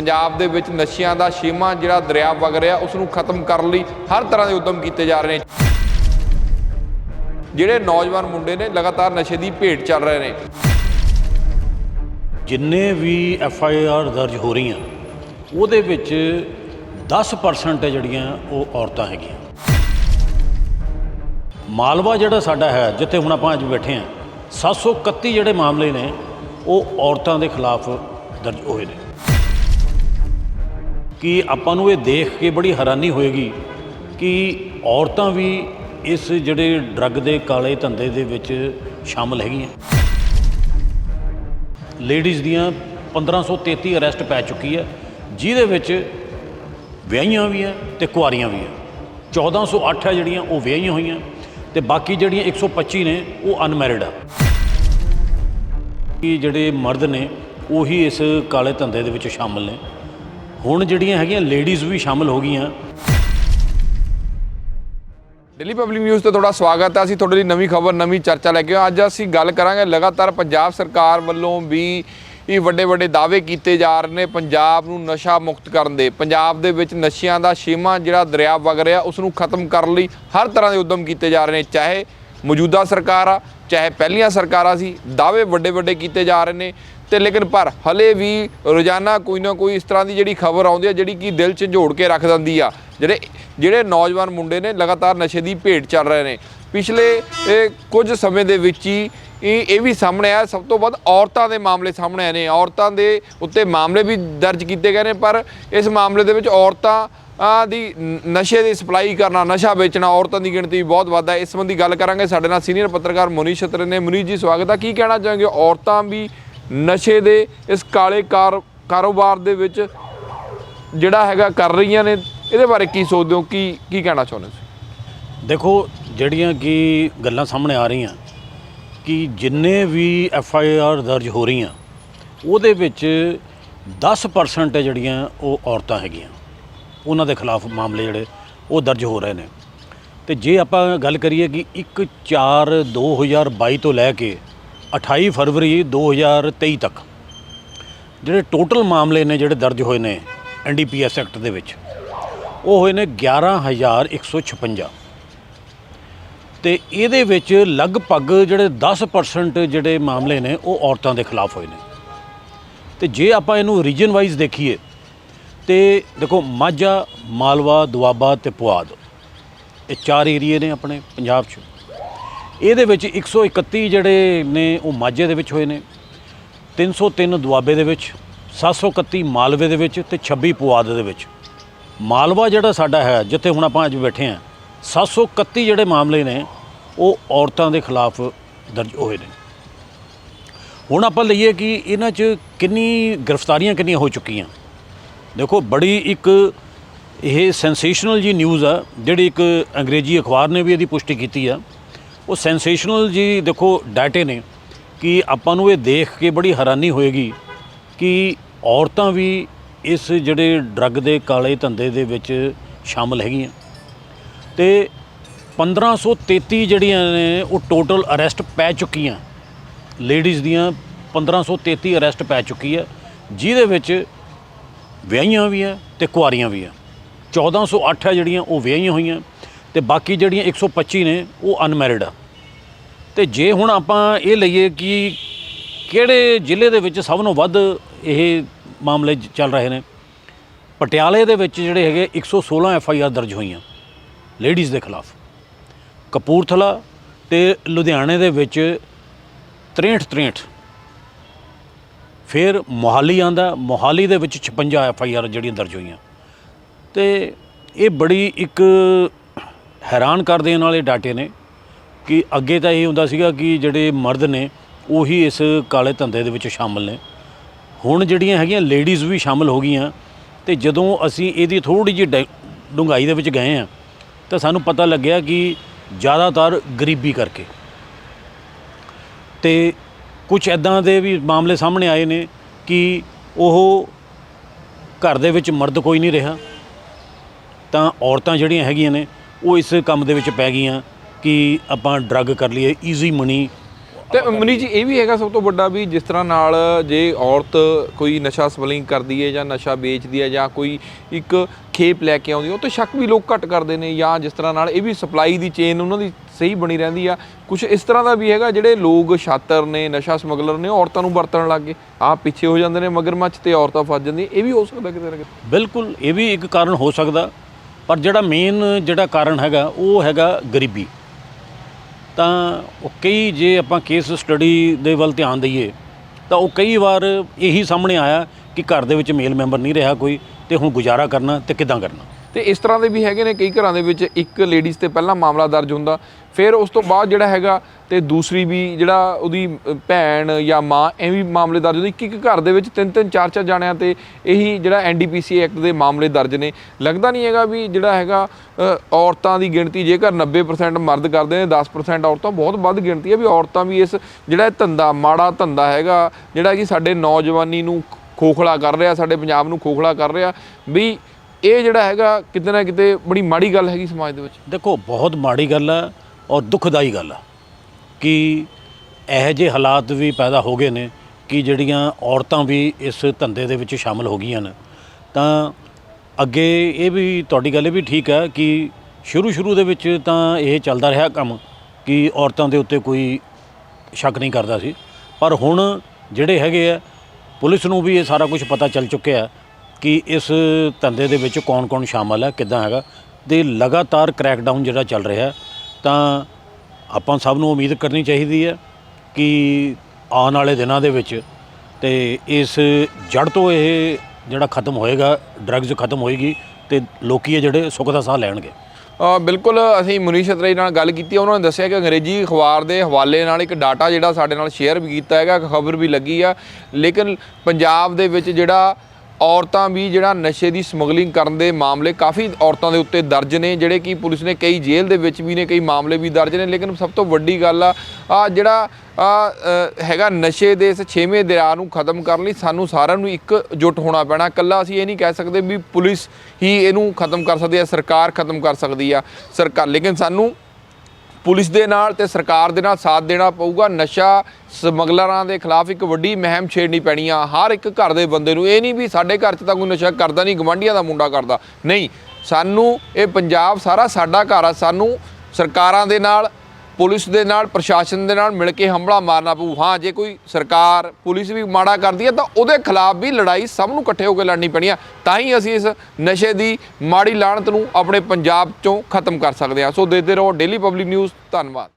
ਪੰਜਾਬ ਦੇ ਵਿੱਚ ਨਸ਼ਿਆਂ ਦਾ ਛੇਵਾਂ ਜਿਹੜਾ ਦਰਿਆ ਵਗ ਰਿਹਾ ਉਸ ਨੂੰ ਖਤਮ ਕਰਨ ਲਈ ਹਰ ਤਰ੍ਹਾਂ ਦੇ ਉਦਮ ਕੀਤੇ ਜਾ ਰਹੇ ਨੇ। ਜਿਹੜੇ ਨੌਜਵਾਨ ਮੁੰਡੇ ਨੇ ਲਗਾਤਾਰ ਨਸ਼ੇ ਦੀ ਭੇਟ ਚੱਲ ਰਹੇ ਨੇ। ਜਿੰਨੇ ਵੀ ਐਫ ਆਈ ਆਰ ਦਰਜ ਹੋ ਰਹੀਆਂ, ਉਹਦੇ ਵਿੱਚ 10% ਹੈ ਜਿਹੜੀਆਂ ਉਹ ਔਰਤਾਂ ਹੈਗੀਆਂ। ਮਾਲਵਾ ਜਿਹੜਾ ਸਾਡਾ ਹੈ, ਜਿੱਥੇ ਹੁਣ ਆਪਾਂ ਅੱਜ ਬੈਠੇ ਹਾਂ 731 ਜਿਹੜੇ ਮਾਮਲੇ ਨੇ, ਉਹ ਔਰਤਾਂ ਦੇ ਖਿਲਾਫ ਦਰਜ ਹੋਏ ਨੇ। ਕਿ ਆਪਾਂ ਨੂੰ ਇਹ ਦੇਖ ਕੇ ਬੜੀ ਹੈਰਾਨੀ ਹੋਏਗੀ ਕਿ ਔਰਤਾਂ ਵੀ ਇਸ ਜਿਹੜੇ ਡਰੱਗ ਦੇ ਕਾਲੇ ਧੰਦੇ ਦੇ ਵਿੱਚ ਸ਼ਾਮਲ ਹੈਗੀਆਂ। ਲੇਡੀਜ਼ ਦੀਆਂ 1533 ਅਰੈਸਟ ਪੈ ਚੁੱਕੀ ਹੈ, ਜਿਹਦੇ ਵਿੱਚ ਵਿਆਹੀਆਂ ਵੀ ਹੈ ਤੇ ਕੁਆਰੀਆਂ ਵੀ ਹੈ। 1408 ਹੈ ਜਿਹੜੀਆਂ, ਉਹ ਵਿਆਹੀਆਂ ਹੋਈਆਂ ਤੇ ਬਾਕੀ ਜਿਹੜੀਆਂ 125 ਨੇ, ਉਹ ਅਨਮੈਰਿਡ ਆ। ਕਿ ਜਿਹੜੇ ਮਰਦ ਨੇ, ਉਹੀ ਇਸ ਕਾਲੇ ਧੰਦੇ ਦੇ ਵਿੱਚ ਸ਼ਾਮਲ ਨੇ। ਹੁਣ ਜਿਹੜੀਆਂ ਹੈਗੀਆਂ ਲੇਡੀਜ਼ ਵੀ ਸ਼ਾਮਲ ਹੋ ਗਈਆਂ। ਦਿੱਲੀ ਪਬਲਿਕ ਨਿਊਜ਼ ਤੇ ਤੁਹਾਡਾ ਸਵਾਗਤ ਹੈ। ਅਸੀਂ ਤੁਹਾਡੇ ਲਈ ਨਵੀਂ ਖਬਰ, ਨਵੀਂ ਚਰਚਾ ਲੈ ਕੇ ਆਏ ਅੱਜ ਅਸੀਂ ਗੱਲ ਕਰਾਂਗੇ ਲਗਾਤਾਰ ਪੰਜਾਬ ਸਰਕਾਰ ਵੱਲੋਂ ਵੀ ਇਹ ਵੱਡੇ ਵੱਡੇ ਦਾਅਵੇ ਕੀਤੇ ਜਾ ਰਹੇ ਨੇ ਪੰਜਾਬ ਨੂੰ ਨਸ਼ਾ ਮੁਕਤ ਕਰਨ ਦੇ। ਪੰਜਾਬ ਦੇ ਵਿੱਚ ਨਸ਼ਿਆਂ ਦਾ ਛੇਵਾਂ ਜਿਹੜਾ ਦਰਿਆ ਵਗ ਰਿਹਾ ਉਸ ਨੂੰ ਖਤਮ ਕਰਨ ਲਈ ਹਰ ਤਰ੍ਹਾਂ ਦੇ ਉਦਮ ਕੀਤੇ ਜਾ ਰਹੇ ਨੇ। ਚਾਹੇ ਮੌਜੂਦਾ ਸਰਕਾਰ ਆ, ਚਾਹੇ ਪਹਿਲੀਆਂ ਸਰਕਾਰਾਂ ਸੀ, ਦਾਅਵੇ ਵੱਡੇ ਵੱਡੇ ਕੀਤੇ ਜਾ ਰਹੇ ਨੇ। ਤੇ ਲੇਕਿਨ ਪਰ ਹਲੇ ਵੀ ਰੋਜ਼ਾਨਾ ਕੋਈ ਨਾ ਕੋਈ ਇਸ ਤਰ੍ਹਾਂ ਦੀ ਜਿਹੜੀ ਖਬਰ ਆਉਂਦੀ ਹੈ ਜਿਹੜੀ ਕਿ ਦਿਲ 'ਚ ਝੋੜ ਕੇ ਰੱਖ ਦਿੰਦੀ ਆ। ਜਿਹੜੇ ਜਿਹੜੇ ਨੌਜਵਾਨ ਮੁੰਡੇ ਨੇ ਲਗਾਤਾਰ ਨਸ਼ੇ ਦੀ ਭੇਟ ਚੱਲ ਰਹੇ ਨੇ। ਪਿਛਲੇ ਕੁਝ ਸਮੇਂ ਦੇ ਵਿੱਚ ਹੀ ਇਹ ਇਹ ਵੀ ਸਾਹਮਣੇ ਆਇਆ। ਸਭ ਤੋਂ ਵੱਧ ਔਰਤਾਂ ਦੇ ਮਾਮਲੇ ਸਾਹਮਣੇ ਆਏ ਨੇ। ਔਰਤਾਂ ਦੇ ਉੱਤੇ ਮਾਮਲੇ ਵੀ ਦਰਜ ਕੀਤੇ ਗਏ ਨੇ, ਪਰ ਇਸ ਮਾਮਲੇ ਦੇ ਵਿੱਚ ਔਰਤਾਂ ਆ ਦੀ ਨ- ਨਸ਼ੇ ਦੀ ਸਪਲਾਈ ਕਰਨਾ, ਨਸ਼ਾ ਵੇਚਣਾ ਔਰਤਾਂ ਦੀ ਗਿਣਤੀ ਬਹੁਤ ਵੱਧ ਹੈ ਇਸ ਸੰਬੰਧੀ ਗੱਲ ਕਰਾਂਗੇ। ਸਾਡੇ ਨਾਲ ਸੀਨੀਅਰ ਪੱਤਰਕਾਰ ਮੁਨੀਸ਼ ਛਤਰ ਨੇ। ਮੁਨੀਸ਼ ਜੀ, ਸਵਾਗਤ ਹੈ ਕੀ ਕਹਿਣਾ ਚਾਹਾਂਗੇ? ਔਰਤਾਂ ਵੀ ਨਸ਼ੇ ਦੇ ਇਸ ਕਾਲੇ ਕਾਰ, ਕਾਰੋਬਾਰ ਦੇ ਵਿੱਚ ਜਿਹੜਾ ਹੈਗਾ ਕਰ ਰਹੀਆਂ ਨੇ, ਇਹਦੇ ਬਾਰੇ ਕੀ ਸੋਚਦੇ ਹੋ? ਕੀ ਕੀ ਕਹਿਣਾ ਚਾਹੁੰਦੇ ਹੋ ਦੇਖੋ, ਜਿਹੜੀਆਂ ਕਿ ਗੱਲਾਂ ਸਾਹਮਣੇ ਆ ਰਹੀਆਂ, ਕਿ ਜਿੰਨੇ ਵੀ ਐਫ ਆਈ ਆਰ ਦਰਜ ਹੋ ਰਹੀਆਂ, ਉਹਦੇ ਵਿੱਚ 10% ਜਿਹੜੀਆਂ ਉਹ ਔਰਤਾਂ ਹੈਗੀਆਂ। ਉਹਨਾਂ ਦੇ ਖਿਲਾਫ ਮਾਮਲੇ ਜਿਹੜੇ, ਉਹ ਦਰਜ ਹੋ ਰਹੇ ਨੇ। ਤੇ ਜੇ ਆਪਾਂ ਗੱਲ ਕਰੀਏ ਕਿ 1 4 2022 ਤੋਂ ਲੈ ਕੇ 28 ਫਰਵਰੀ 2023 ਤੱਕ। ਜਿਹੜੇ ਟੋਟਲ ਮਾਮਲੇ ਨੇ ਜਿਹੜੇ ਦਰਜ ਹੋਏ ਨੇ ਐਨਡੀਪੀਐਸ ਐਕਟ ਦੇ ਵਿੱਚ, ਉਹ ਹੋਏ ਨੇ 11156 ਤੇ ਇਹਦੇ ਵਿੱਚ ਲਗਭਗ ਜਿਹੜੇ 10% ਜਿਹੜੇ ਮਾਮਲੇ ਨੇ, ਉਹ ਔਰਤਾਂ ਦੇ ਖਿਲਾਫ ਹੋਏ ਨੇ। ਤੇ ਜੇ ਆਪਾਂ ਇਹਨੂੰ ਰੀਜਨ ਵਾਈਜ਼ ਦੇਖੀਏ, ਤੇ ਦੇਖੋ ਮਾਝਾ, ਮਾਲਵਾ, ਦੁਆਬਾ ਤੇ ਪੁਆਧ, ਇਹ ਚਾਰ ਏਰੀਏ ਨੇ ਆਪਣੇ ਪੰਜਾਬ 'ਚ। ਇਹਦੇ ਵਿੱਚ 131 ਜਿਹੜੇ ਨੇ ਉਹ ਮਾਝੇ ਦੇ ਵਿੱਚ ਹੋਏ ਨੇ 303 ਦੁਆਬੇ ਦੇ ਵਿੱਚ 731 ਮਾਲਵੇ ਦੇ ਵਿੱਚ ਤੇ 26 ਪੁਆਧ ਦੇ ਵਿੱਚ। ਮਾਲਵਾ ਜਿਹੜਾ ਸਾਡਾ ਹੈ, ਜਿੱਥੇ ਹੁਣ ਆਪਾਂ ਅੱਜ ਬੈਠੇ ਹਾਂ 731 ਜਿਹੜੇ ਮਾਮਲੇ ਨੇ, ਉਹ ਔਰਤਾਂ ਦੇ ਖਿਲਾਫ ਦਰਜ ਹੋਏ ਨੇ। ਹੁਣ ਆਪਾਂ ਲਈਏ ਕਿ ਇਹਨਾਂ 'ਚ ਕਿੰਨੀ ਗ੍ਰਿਫਤਾਰੀਆਂ ਕਿੰਨੀਆਂ ਹੋ ਚੁੱਕੀਆਂ। ਦੇਖੋ, ਬੜੀ ਇੱਕ ਇਹ ਸੈਂਸੇਸ਼ਨਲ ਜੀ ਨਿਊਜ਼ ਆ, ਜਿਹੜੀ ਇੱਕ ਅੰਗਰੇਜ਼ੀ ਅਖਬਾਰ ਨੇ ਵੀ ਇਹਦੀ ਪੁਸ਼ਟੀ ਕੀਤੀ ਆ। ਉਹ ਸੈਂਸੇਸ਼ਨਲ ਜੀ ਦੇਖੋ ਡਾਟੇ ਨੇ ਕਿ ਆਪਾਂ ਨੂੰ ਇਹ ਦੇਖ ਕੇ ਬੜੀ ਹੈਰਾਨੀ ਹੋਏਗੀ ਕਿ ਔਰਤਾਂ ਵੀ ਇਸ ਜਿਹੜੇ ਡਰੱਗ ਦੇ ਕਾਲੇ ਧੰਦੇ ਦੇ ਵਿੱਚ ਸ਼ਾਮਲ ਹੈਗੀਆਂ। ਤੇ 1533 ਜਿਹੜੀਆਂ ਨੇ, ਉਹ ਟੋਟਲ ਅਰੈਸਟ ਪੈ ਚੁੱਕੀਆਂ। ਲੇਡੀਜ਼ ਦੀਆਂ 1533 ਅਰੈਸਟ ਪੈ ਚੁੱਕੀ ਹੈ। ਜਿਹਦੇ ਵਿੱਚ ਵਿਆਹੀਆਂ ਵੀ ਆ ਤੇ ਕੁਆਰੀਆਂ ਵੀ ਆ 1408 ਹੈ ਜਿਹੜੀਆਂ, ਉਹ ਵਿਆਹੀਆਂ ਹੋਈਆਂ। ਤੇ ਬਾਕੀ ਜਿਹੜੀਆਂ 125 ਨੇ, ਉਹ ਅਨਮੈਰਿਡ ਆ। ਤੇ ਜੇ ਹੁਣ ਆਪਾਂ ਇਹ ਲਈਏ ਕਿ ਕਿਹੜੇ ਜ਼ਿਲ੍ਹੇ ਦੇ ਵਿੱਚ ਸਭ ਤੋਂ ਵੱਧ ਇਹ ਮਾਮਲੇ ਚੱਲ ਰਹੇ ਨੇ? ਪਟਿਆਲੇ ਦੇ ਵਿੱਚ ਜਿਹੜੇ ਹੈਗੇ 116 ਐਫ ਆਈ ਆਰ ਦਰਜ ਹੋਈਆਂ ਲੇਡੀਜ਼ ਦੇ ਖਿਲਾਫ। ਕਪੂਰਥਲਾ ਤੇ ਲੁਧਿਆਣੇ ਦੇ ਵਿੱਚ 63 63 ਫਿਰ ਮੋਹਾਲੀ ਆਂਦਾ, ਮੋਹਾਲੀ ਦੇ ਵਿੱਚ 56 ਐਫ ਆਈ ਆਰ ਜਿਹੜੀਆਂ ਦਰਜ ਹੋਈਆਂ। ਤੇ ਇਹ ਬੜੀ ਇੱਕ ਹੈਰਾਨ ਕਰ ਦੇਣ ਵਾਲੇ ਡਾਟੇ ਨੇ। ਕਿ ਅੱਗੇ ਤਾਂ ਇਹ ਹੁੰਦਾ ਸੀਗਾ ਕਿ ਜਿਹੜੇ ਮਰਦ ਨੇ, ਉਹੀ ਇਸ ਕਾਲੇ ਧੰਦੇ ਦੇ ਵਿੱਚ ਸ਼ਾਮਲ ਨੇ। ਹੁਣ ਜਿਹੜੀਆਂ ਹੈਗੀਆਂ ਲੇਡੀਜ਼ ਵੀ ਸ਼ਾਮਲ ਹੋ ਗਈਆਂ, ਤੇ ਜਦੋਂ ਅਸੀਂ ਇਹਦੀ ਥੋੜੀ ਜਿਹੀ ਡੂੰਘਾਈ ਦੇ ਵਿੱਚ ਗਏ ਆ ਤਾਂ ਸਾਨੂੰ ਪਤਾ ਲੱਗਿਆ ਕਿ ਜ਼ਿਆਦਾਤਰ ਗਰੀਬੀ ਕਰਕੇ। ਤੇ ਕੁਝ ਐਦਾਂ ਦੇ ਵੀ ਮਾਮਲੇ ਸਾਹਮਣੇ ਆਏ ਨੇ ਕਿ ਉਹ ਘਰ ਦੇ ਵਿੱਚ ਮਰਦ ਕੋਈ ਨਹੀਂ ਰਿਹਾ। ਤਾਂ ਔਰਤਾਂ ਜਿਹੜੀਆਂ ਹੈਗੀਆਂ ਨੇ, ਉਹ ਇਸ ਕੰਮ ਦੇ ਵਿੱਚ ਪੈ ਗਈਆਂ। ਕਿ ਆਪਾਂ ਡਰੱਗ ਕਰ ਲਈਏ ਈਜ਼ੀ ਮਨੀ ਤੇ ਮਨੀ ਜੀ ਇਹ ਵੀ ਹੈਗਾ ਸਭ ਤੋਂ ਵੱਡਾ ਵੀ ਜਿਸ ਤਰ੍ਹਾਂ ਨਾਲ ਜੇ ਔਰਤ ਕੋਈ ਨਸ਼ਾ ਸਪਲਿੰਗ ਕਰਦੀ ਹੈ ਜਾਂ ਨਸ਼ਾ ਵੇਚਦੀ ਹੈ ਜਾਂ ਕੋਈ ਇੱਕ ਖੇਪ ਲੈ ਕੇ ਆਉਂਦੀ ਹੈ ਉਹ ਤੇ ਸ਼ੱਕ ਵੀ ਲੋਕ ਘੱਟ ਕਰਦੇ ਨੇ ਜਾਂ ਜਿਸ ਤਰ੍ਹਾਂ ਨਾਲ ਇਹ ਵੀ ਸਪਲਾਈ ਦੀ ਚੇਨ ਉਹਨਾਂ ਦੀ ਸਹੀ ਬਣੀ ਰਹਿੰਦੀ ਆ। ਕੁਝ ਇਸ ਤਰ੍ਹਾਂ ਦਾ ਵੀ ਹੈਗਾ ਜਿਹੜੇ ਲੋਕ ਛਾਤਰ ਨੇ ਨਸ਼ਾ ਸਮਗਲਰ ਨੇ ਔਰਤਾਂ ਨੂੰ ਵਰਤਣ ਲੱਗ ਗਏ। ਆਪ ਪਿੱਛੇ ਹੋ ਜਾਂਦੇ ਨੇ ਮਗਰਮੱਛ ਤੇ ਔਰਤਾਂ ਫਸ ਜਾਂਦੀਆਂ ਇਹ ਵੀ ਹੋ ਸਕਦਾ ਕਿਤੇ ਨਾ ਕਿਤੇ। ਬਿਲਕੁਲ ਇਹ ਵੀ ਇੱਕ ਕਾਰਨ ਹੋ ਸਕਦਾ ਪਰ ਜਿਹੜਾ ਮੇਨ ਜਿਹੜਾ ਕਾਰਨ ਹੈਗਾ ਉਹ ਹੈਗਾ ਗਰੀਬੀ। ਤਾਂ ਉਹ ਕਈ ਜੇ ਆਪਾਂ ਕੇਸ ਸਟੱਡੀ ਦੇ ਵੱਲ ਧਿਆਨ ਦਈਏ, ਤਾਂ ਉਹ ਕਈ ਵਾਰ ਇਹੀ ਸਾਹਮਣੇ ਆਇਆ ਕਿ ਘਰ ਦੇ ਵਿੱਚ ਮੇਲ ਮੈਂਬਰ ਨਹੀਂ ਰਿਹਾ ਕੋਈ ਤੇ ਹੁਣ ਗੁਜ਼ਾਰਾ ਕਰਨਾ ਤੇ ਕਿੱਦਾਂ ਕਰਨਾ। ਤੇ ਇਸ ਤਰ੍ਹਾਂ ਦੇ ਵੀ ਹੈਗੇ ਨੇ ਕਈ ਘਰਾਂ ਦੇ ਵਿੱਚ ਇੱਕ ਲੇਡੀਜ਼ ਤੇ ਪਹਿਲਾਂ ਮਾਮਲਾ ਦਰਜ ਹੁੰਦਾ, ਫਿਰ ਉਸ ਤੋਂ ਬਾਅਦ ਜਿਹੜਾ ਹੈਗਾ ਤੇ ਦੂਸਰੀ ਵੀ ਜਿਹੜਾ ਉਹਦੀ ਭੈਣ ਜਾਂ ਮਾਂ, ਐਵੇਂ ਮਾਮਲੇ ਦਰਜ ਹੁੰਦੇ ਇੱਕ ਇੱਕ ਘਰ ਦੇ ਵਿੱਚ ਤਿੰਨ ਤਿੰਨ ਚਾਰ ਚਾਰ ਜਾਣਿਆਂ ਤੇ ਇਹੀ ਜਿਹੜਾ ਐਨਡੀਪੀਸੀ ਐਕਟ ਦੇ ਮਾਮਲੇ ਦਰਜ ਨੇ। ਲੱਗਦਾ ਨਹੀਂ ਹੈਗਾ ਵੀ ਜਿਹੜਾ ਹੈਗਾ ਔਰਤਾਂ ਦੀ ਗਿਣਤੀ ਜੇਕਰ 90% ਮਰਦ ਕਰਦੇ ਨੇ 10% ਔਰਤਾਂ, ਬਹੁਤ ਵੱਧ ਗਿਣਤੀ ਹੈ ਵੀ ਔਰਤਾਂ ਵੀ ਇਸ ਜਿਹੜਾ ਧੰਦਾ, ਮਾੜਾ ਧੰਦਾ ਹੈਗਾ, ਜਿਹੜਾ ਕਿ ਸਾਡੇ ਨੌਜਵਾਨੀ ਨੂੰ ਖੋਖਲਾ ਕਰ ਰਿਹਾ, ਸਾਡੇ ਪੰਜਾਬ ਨੂੰ ਖੋਖਲਾ ਕਰ ਰਿਹਾ, ਵੀ ਇਹ ਜਿਹੜਾ ਹੈਗਾ ਕਿਤੇ ਨਾ ਕਿਤੇ ਬੜੀ ਮਾੜੀ ਗੱਲ ਹੈਗੀ ਸਮਾਜ ਦੇ ਵਿੱਚ। ਦੇਖੋ, ਬਹੁਤ ਮਾੜੀ ਗੱਲ ਹੈ ਔਰ ਦੁਖਦਾਈ ਗੱਲ ਹੈ। ਕਿ ਇਹੋ ਜਿਹੇ ਹਾਲਾਤ ਵੀ ਪੈਦਾ ਹੋ ਗਏ ਨੇ ਕਿ ਜਿਹੜੀਆਂ ਔਰਤਾਂ ਵੀ ਇਸ ਧੰਦੇ ਦੇ ਵਿੱਚ ਸ਼ਾਮਲ ਹੋ ਗਈਆਂ ਨੇ। ਤਾਂ ਅੱਗੇ ਇਹ ਵੀ ਤੁਹਾਡੀ ਗੱਲ ਇਹ ਵੀ ਠੀਕ ਹੈ ਕਿ ਸ਼ੁਰੂ ਸ਼ੁਰੂ ਦੇ ਵਿੱਚ ਤਾਂ ਇਹ ਚੱਲਦਾ ਰਿਹਾ ਕੰਮ ਕਿ ਔਰਤਾਂ ਦੇ ਉੱਤੇ ਕੋਈ ਸ਼ੱਕ ਨਹੀਂ ਕਰਦਾ ਸੀ। ਪਰ ਹੁਣ ਜਿਹੜੇ ਹੈਗੇ ਆ, ਪੁਲਿਸ ਨੂੰ ਵੀ ਇਹ ਸਾਰਾ ਕੁਝ ਪਤਾ ਚੱਲ ਚੁੱਕਿਆ ਕਿ ਇਸ ਧੰਦੇ ਦੇ ਵਿੱਚ ਕੌਣ-ਕੌਣ ਸ਼ਾਮਲ ਹੈ, ਕਿੱਦਾਂ ਹੈਗਾ। ਤੇ ਲਗਾਤਾਰ ਕ੍ਰੈਕਡਾਊਨ ਜਿਹੜਾ ਚੱਲ ਰਿਹਾ ਤਾਂ ਆਪਾਂ ਸਭ ਨੂੰ ਉਮੀਦ ਕਰਨੀ ਚਾਹੀਦੀ ਹੈ ਕਿ ਆਉਣ ਵਾਲੇ ਦਿਨਾਂ ਦੇ ਵਿੱਚ ਤੇ ਇਸ ਜੜ ਤੋਂ ਇਹ ਜਿਹੜਾ ਖਤਮ ਹੋਏਗਾ ਡਰੱਗਸ ਖਤਮ ਹੋਏਗੀ ਤੇ ਲੋਕੀ ਇਹ ਜਿਹੜੇ ਸੁੱਖ ਦਾ ਸਾਹ ਲੈਣਗੇ। ਬਿਲਕੁਲ ਅਸੀਂ ਮੁਨੀਸ਼ ਅਤਰੇਈ ਨਾਲ ਗੱਲ ਕੀਤੀ, ਉਹਨਾਂ ਨੇ ਦੱਸਿਆ ਕਿ ਅੰਗਰੇਜ਼ੀ ਅਖਬਾਰ ਦੇ ਹਵਾਲੇ ਨਾਲ ਇੱਕ ਡਾਟਾ ਜਿਹੜਾ ਸਾਡੇ ਨਾਲ ਸ਼ੇਅਰ ਵੀ ਕੀਤਾ ਹੈਗਾ ਖਬਰ ਵੀ ਲੱਗੀ ਆ। ਲੇਕਿਨ ਪੰਜਾਬ ਦੇ ਵਿੱਚ ਜਿਹੜਾ ਔਰਤਾਂ ਵੀ ਜਿਹੜਾ ਨਸ਼ੇ ਦੀ ਸਮਗਲਿੰਗ ਕਰਨ ਦੇ ਮਾਮਲੇ ਕਾਫੀ ਔਰਤਾਂ ਦੇ ਉੱਤੇ ਦਰਜ ਨੇ, ਜਿਹੜੇ ਕਿ ਪੁਲਿਸ ਨੇ ਕਈ ਜੇਲ੍ਹ ਦੇ ਵਿੱਚ ਵੀ ਨੇ, ਕਈ ਮਾਮਲੇ ਵੀ ਦਰਜ ਨੇ, ਲੇਕਿਨ ਸਭ ਤੋਂ ਵੱਡੀ ਗੱਲ ਆ ਆ ਜਿਹੜਾ ਹੈਗਾ ਨਸ਼ੇ ਦੇ ਇਸ ਛੇਵੇਂ ਦਰਿਆ ਨੂੰ ਖਤਮ ਕਰਨ ਲਈ ਸਾਨੂੰ ਸਾਰਿਆਂ ਨੂੰ ਇੱਕ ਜੁੱਟ ਹੋਣਾ ਪੈਣਾ। ਇਕੱਲਾ ਅਸੀਂ ਇਹ ਨਹੀਂ ਕਹਿ ਸਕਦੇ ਵੀ ਪੁਲਿਸ ਹੀ ਇਹਨੂੰ ਖਤਮ ਕਰ ਸਕਦੀ ਹੈ, ਸਰਕਾਰ ਖਤਮ ਕਰ ਸਕਦੀ ਆ, ਸਰਕਾਰ, ਲੇਕਿਨ ਸਾਨੂੰ ਪੁਲਿਸ ਦੇ ਨਾਲ ਤੇ ਸਰਕਾਰ ਦੇ ਨਾਲ ਸਾਥ ਦੇਣਾ ਪਊਗਾ। ਨਸ਼ਾ ਸਮਗਲਰਾਂ ਦੇ ਖਿਲਾਫ ਇੱਕ ਵੱਡੀ ਮਹਿਮ ਛੇੜਨੀ ਪੈਣੀ ਆ। ਹਰ ਇੱਕ ਘਰ ਦੇ ਬੰਦੇ ਨੂੰ ਇਹ ਨਹੀਂ ਵੀ ਸਾਡੇ ਘਰ 'ਚ ਤਾਂ ਕੋਈ ਨਸ਼ਾ ਕਰਦਾ ਨਹੀਂ, ਗਵਾਂਢੀਆਂ ਦਾ ਮੁੰਡਾ ਕਰਦਾ। ਨਹੀਂ, ਸਾਨੂੰ ਇਹ ਪੰਜਾਬ ਸਾਰਾ ਸਾਡਾ ਘਰ ਆ। ਸਾਨੂੰ ਸਰਕਾਰਾਂ ਦੇ ਨਾਲ ਪੁਲਿਸ ਦੇ ਨਾਲ, ਪ੍ਰਸ਼ਾਸਨ ਦੇ ਨਾਲ ਮਿਲ ਕੇ ਹਮਲਾ ਮਾਰਨਾ ਪਊ। ਹਾਂ, ਜੇ ਕੋਈ ਸਰਕਾਰ, ਪੁਲਿਸ ਵੀ ਮਾੜਾ ਕਰਦੀ ਹੈ, ਤਾਂ ਉਹਦੇ ਖਿਲਾਫ ਵੀ ਲੜਾਈ ਸਭ ਨੂੰ ਇਕੱਠੇ ਹੋ ਕੇ ਲੜਨੀ ਪੈਣੀ ਆ ਤਾਂ ਹੀ ਅਸੀਂ ਇਸ ਨਸ਼ੇ ਦੀ ਮਾੜੀ ਲਾਣਤ ਨੂੰ ਆਪਣੇ ਪੰਜਾਬ ਚੋਂ ਖਤਮ ਕਰ ਸਕਦੇ ਹਾਂ। ਸੋ ਦੇਖਦੇ ਰਹੋ ਡੇਲੀ ਪਬਲਿਕ ਨਿਊਜ਼ ਧੰਨਵਾਦ।